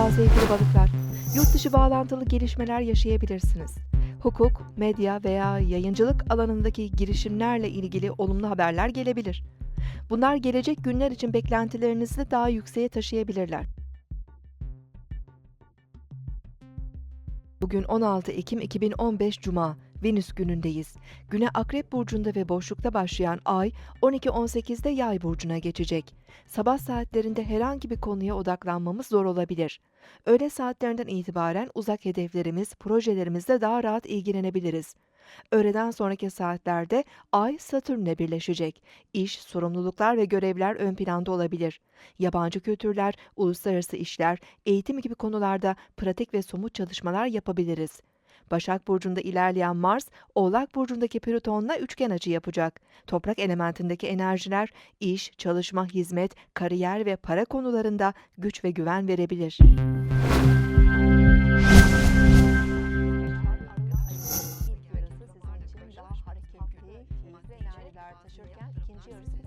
Merhaba sevgili balıklar. Yurt bağlantılı gelişmeler yaşayabilirsiniz. Hukuk, medya veya yayıncılık alanındaki girişimlerle ilgili olumlu haberler gelebilir. Bunlar gelecek günler için beklentilerinizi daha yükseğe taşıyabilirler. Bugün 16 Ekim 2015 Cuma, Venüs günündeyiz. Güne Akrep Burcu'nda ve boşlukta başlayan ay 12.18'de Yay Burcu'na geçecek. Sabah saatlerinde herhangi bir konuya odaklanmamız zor olabilir. Öğle saatlerinden itibaren uzak hedeflerimiz, projelerimizle daha rahat ilgilenebiliriz. Öğleden sonraki saatlerde Ay Satürn'le birleşecek. İş, sorumluluklar ve görevler ön planda olabilir. Yabancı kültürler, uluslararası işler, eğitim gibi konularda pratik ve somut çalışmalar yapabiliriz. Başak Burcu'nda ilerleyen Mars, Oğlak Burcu'ndaki Plüton'la üçgen açı yapacak. Toprak elementindeki enerjiler, iş, çalışma, hizmet, kariyer ve para konularında güç ve güven verebilir. Taşırken ikinci yarısı